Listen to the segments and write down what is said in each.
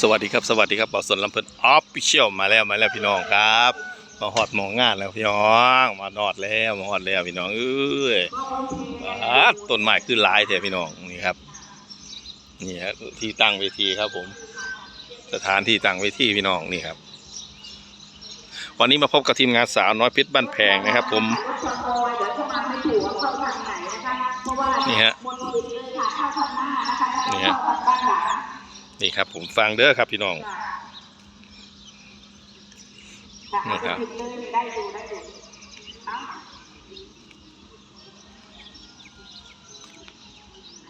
สวัสดีครับสวัสดีครับบอสนลำเพินออฟฟิเชียลมาแล้วมาแล้วพี่น้องครับมาฮอดมองงานแล้วพี่น้องมาฮอดแล้วมาฮอดแล้วพี่น้องเอ้ยอ่าต้นไม้ขึ้นหลายแท้พี่น้องนี่ครับนี่ครับที่ตั้งเวทีครับผม สถานที่ตั้งเวทีพี่น้องนี่ครับ วันนี้มาพบกับทีมงานสาวน้อยเพชรบ้านแพงนะครับ ผมนี่ฮะนี่ฮะ นี่ครับ ผมฟังเด้อครับพี่น้องนี่ครับได้ดูได้ดูเอ้า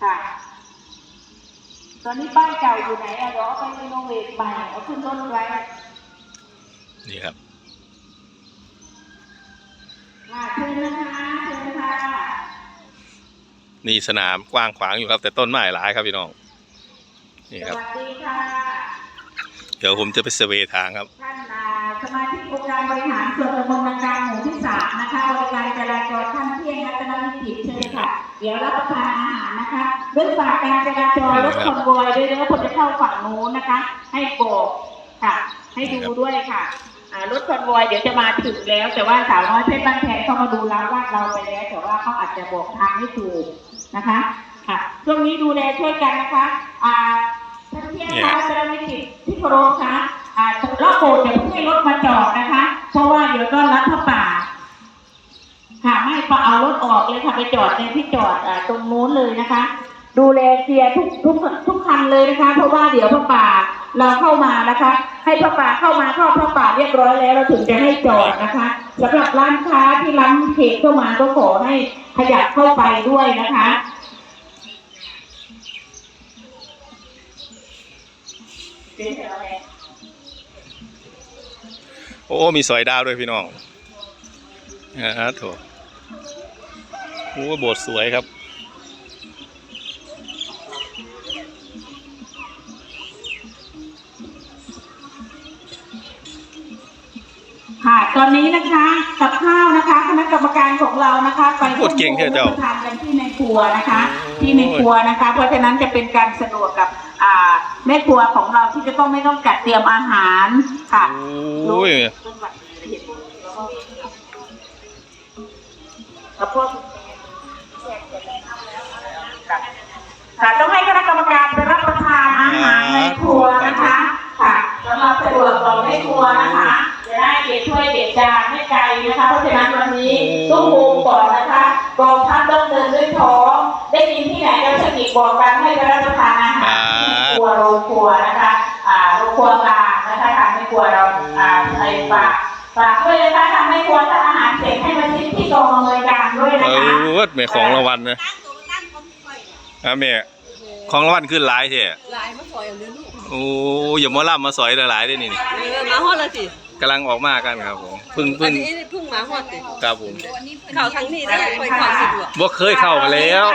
ค่ะตอนนี้บ้านเก่าอยู่ไหนอะเดี๋ยวเอาไปรีโนเวทใหม่เอาขึ้นต้นไว้นี่ครับค่ะเชิญนะคะเชิญค่ะนี่สนามกว้างขวางอยู่ครับ แต่ต้นไม้หลายครับพี่น้อง นี่สครับวัสดีค่ะ เดี๋ยวผมจะไปเซอร์เวย์ทางครับ ท่านอ่าสมาชิกองค์การบริหารส่วนตำบลนากลางหมู่ที่สามนะคะบริการจราจรท่านเที่ยงรัตนวิจิตรเชิญค่ะ เดี๋ยวรับประทานอาหารนะคะด้วยฝากการจราจรรถคอนวอยด้วยเด้อคนจะเข้าฝั่งนู้นนะคะ ให้โบกค่ะ ให้ดูด้วยค่ะอ่ารถคอนวอยเดี๋ยวจะมาถึงแล้ว แต่ว่าสาวน้อยเพชรบ้านแพงเข้ามาดูเราลาดเราไปแล้ว แต่ว่าเขาอาจจะบอกทางไม่ถูกนะคะ ค่ะช่วงนี้ดูแลช่วยกันนะคะอ่าท่านเที่ยง คะจราวิจิตที่โครคะอ่ารอบโบสถ์อย่าเพิ่งให้รถมาจอดนะคะ เพราะว่าเดี๋ยวต้อนรับพระป่า ค่ะไม่พอเอารถออกเลยค่ะไปจอดในที่จอดอตรงนู้นเลยนะคะ ดูแลเคลียร์ทุกทุกทุกคันเลยนะคะ เพราะว่าเดี๋ยวพระป่าเราเข้ามานะคะ ให้พระป่าเข้ามาเข้าพระป่าเรียบร้อยแล้ว เราถึงจะให้จอดนะคะสำหรับร้านค้าที่ร้านเขตเข้ามาก็ขอให้ขยับเข้าไปด้วยนะคะ โอ้ มีสอยดาวด้วยพี่น้องอ่าโถโอ้โบสถ์สวยครับ ค่ะ ตอนนี้นะคะกับข้าวนะคะ คณะกรรมการของเรานะคะ ไปพูดเก่งเถอะเจ้าทานกันที่ในครัวนะคะ ที่ในครัวนะคะ เพราะฉะนั้นจะเป็นการสะดวกกับอ่า แม่ครัวของเราที่จะต้องไม่ต้องจัดเตรียมอาหารค่ะโอ้ยกับพวกค่ะต้องให้คณะกรรมการไปรับประทานอาหารในครัวนะคะ ค่ะสำหรับสะดวกต่อแม่ครัวนะคะจะได้เก็บถ้วยเก็บจานไม่ไกลนะคะ เพราะฉะนั้นวันนี้ต้องโฮมก่อนนะคะกองทัพต้องเดินด้วยท้องได้ยินที่ไหนเราจะมีบอกกันให้ไปรับประทานอาหารที่ ครัวโรงครัวนะคะอ่าโรงครัวกลางนะคะทางในครัวเราอ่าไอ้ฝากฝากด้วยนะคะทำให้ครัวถ้าอาหารเสร็จให้มาทิ้งที่กองอำนวยการด้วยเอนะคะอแม่ของรางวัลนะอะแม่ของรางวัลขึ้นหลายเท่ลายมาสอยอย่างเดียวลูกโอ้อย่ามาล่ำมาสอยหลายๆได้นี่นี่เออมาฮอดและสิ กำลังออกมากันครับผมเพึ่งอัเพึ่นงนี้เพิ่งมาฮอดสิครับผมข่าวทั้งนี้ได้ค่อยข่าวสะดวกบ่เคยเข้ามาแล้ว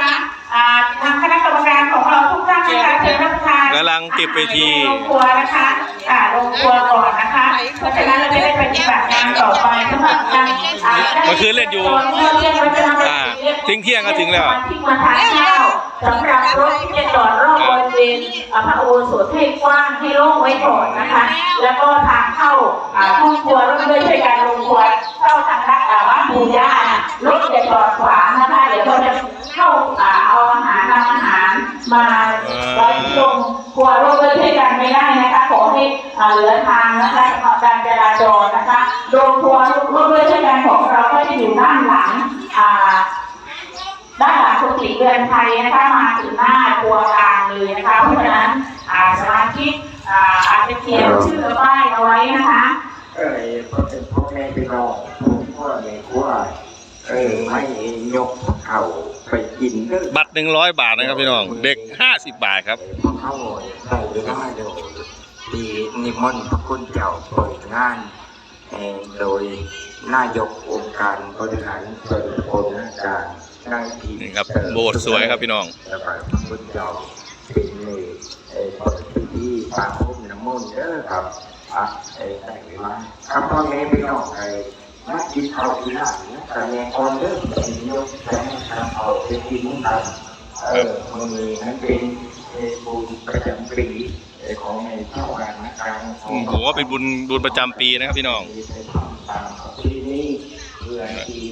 อ่าทางคณะกรรมการของเราทุกท่านนะคะเชิญรับประทานกำลังเก็บเวทีโรงครัวนะคะอ่าโรงครัวก่อนนะคะเพราะฉะนั้นเราจะได้ปฏิบัติงานต่อไปสำหรับการอ่าเมื่อคืนเล่นอยู่ อ่าเที่ยงเที่ยงก็ถึงแล้ว ที่มาทานข้าวสำหรับรถที่จะจอดรอบบริ เวณอ่าพระอุโบสถให้กว้างให้โล่งไว้ก่อนนะคะ แล้วก็ทางเข้าอ่าห้องครัวรถด้วยช่วยกันโรงครัวเข้าทางด้านอ่าบ้านปู่ย่าน่ะรถจะจอดขวางนะคะเดี๋ยวเราจะเข้าอ่าเอาอาหารนำอาหารมาไว้ที่โรงครัวรถด้วยช่วยกันไม่ได้นะคะ ขอให้อ่าเหลือทางนะคะสำหรับการจราจรนะคะโรงครัวรถด้วยช่วยกันของเราก็จะอยู่ด้านหลังอ่าด้านหลังกุฏิเรือนไทยนะคะมาถึงหน้าครัวกลางเลยนะคะเพราะฉะนั้นอ่าสมาชิกอ่าอาจจะเขียนชื่อป้ายเอาไว้นะคะเอ้ยพอเป็นพ่อแม่พี่น้องผมว่าแม่ว่าเออไม่ยกเข่าไปกินเด้อบัตรหนึ่งร้อยบาทนะครับพี่น้อง เด็กห้าสิบบาทครับพอเข้าใส่เวลาโดยปีนิมนต์พระคุณเจ้าเปิดงานเอ่อโดยนายกองค์การบริหารส่วนตำบลนาการ นายทีนี่ครับโบสถ์สวยครับพี่น้องแล้วก็พระคุณเจ้าเป็นเลยเอ่อเปิดพิธีปาพุ่มน้ำมนต์เด้อครับอะเอ่อแต่เวลาครับพ่อแม่พี่น้องไอ้มากินข้าวที่ร้านแต่แม่ก่อนเด้อเป็นยกแต่ทำเอาไปกินกันเออมันมีนั้นเป็นเอ่อบุญประจำปีเอ่อของในเท่ากันนะการขอโอ้งโหเป็นบุญบุญประจำปีนะครับพี่น้องตามที่นี่เพื่อที่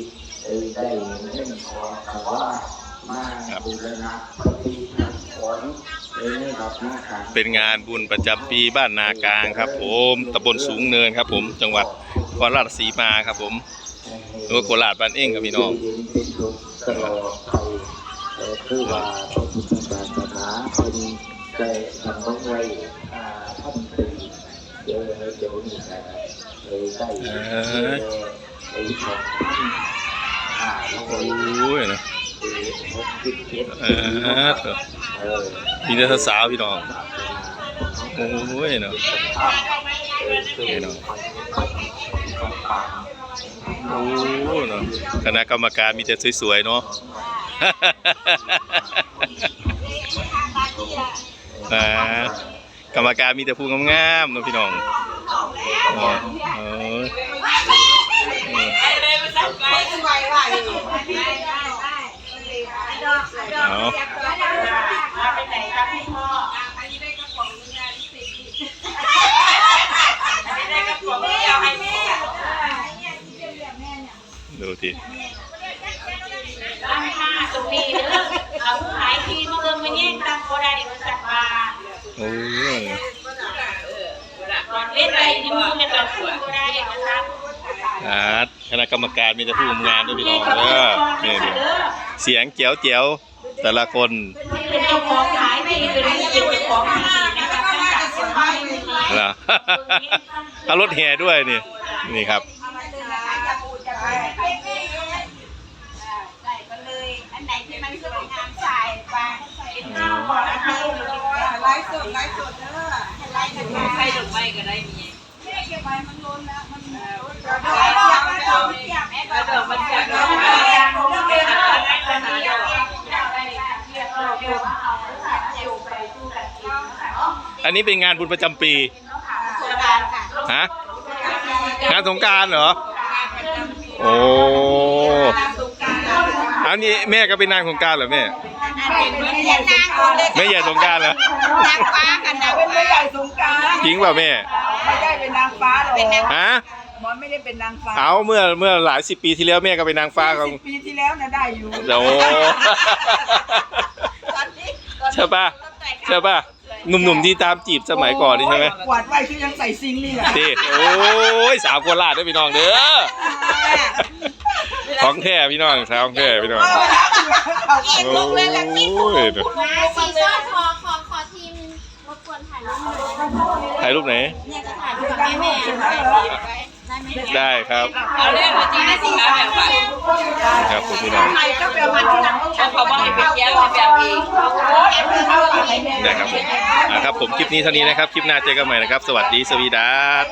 ได้เล่นของแต่ว่ามาบูรณะปฏิสังขรณ์ในระดับหน้าการเป็นงานบุญประจำปีบ้านนากลางครับ ผมตำบลสูงเนินครับ ผมจังหวัดนครราชสีมาครับ ผมหรือว่าโคราชบ้านเองครับพี่น้องเป็นสุขตลอดไปแต่คือว่าพระพุทธศาสนาเป็นได้ทำต้องไว้อ่าท่านตีเดี๋ยวเดี๋ยวนี้นะเลยได้เออไอ้ โอ้ยนะเออมีแต่สาวพี่น้องโอ้ยเนาะเนาะโอ้เนาะคณะกรรมการมีแต่สวยๆเนาะอ่ากรรมการมีแต่ผู้งามๆเนาะพี่น้องอ๋อเออเออ เอาดูทีร้านค้าตรงนี้เด้อเอาผู้ขายที่มาเบิ่งมาแย่งตังบ่ได้บริษัทว่าโอ้ยเล่นไปที่มือเนี่ยเราพูดบ่ได้นะครับอ่า คณะกรรมการมีแต่ผู้งามด้วยพี่น้องเด้อนี่นี่เสียงเจียวเจียวๆแต่ละคนเป็นเจ้าของขายที่เป็นเจ้าของที่นะคะตั้งแต่คนไทยเลยนะนะเอารถแห่ด้วยนี่นี่ครับใส่ไปเลยอันไหนที่มันสวยงามใส่ไปเป็นข้าวก่อนนะคะไลฟ์สดไลฟ์สดเด้อไลฟ์กันใครดอกไม้ก็ได้มีเก็บไว้มันล้นแล้วมันเอาไว้เอาไว้เอาไว้เดี๋ยวมันจะเอาไว้อันนี้เป็นงานบุญประจำปีโครงการค่ะฮะงานสงกรารเหรอ โอ้อันนี้แม่ก็เป็นนางสงกรารเหรอแม่เป็นแม่นางคนเล็กแม่ใหญ่สงกรารเหรอนางฟ้ากันนางเป็นแม่ใหญ่สงกรารจริงเปล่าแม่ไม่ได้เป็นนางฟ้าหรอกเป็นนางฮะ มอนไม่ได้เป็นนางฟ้าเอาเมื่อเมื่อหลายสิบปีที่แล้วแม่ก็เป็นนางฟ้าของสิบปีที่แล้วนะได้อยู่โอ้ใช่ป่ะใช่ป่ะหนุ่มๆที่ตามจีบสมัยก่อนนี่ใช่ไหมกวาดไว้คือยังใส่ซิงค์นี่แหละที่โอ้ยสาวโคราชด้วยพี่น้องเด้อของแท้พี่น้องสาวของแท้พี่น้องโอ้ยมาสีส้มขอขอขอทีมรบกวนถ่ายรูปหน่อยถ่ายรูปไหนเนี่ยจะถ่ายรูปกับแม่แม่ ได้ไหมได้ครับเอาเรื่องจริงนะสิคะแบบว่าครับผมพี่น้องใครก็ไปเอามาที่หลังเขาเขาบอกให้ไปแก้วแบบเองได้ครับผมอ่าครับผมคลิปนี้เท่านี้นะครับ คลิปหน้าเจอกันใหม่นะครับ สวัสดีสวีดัส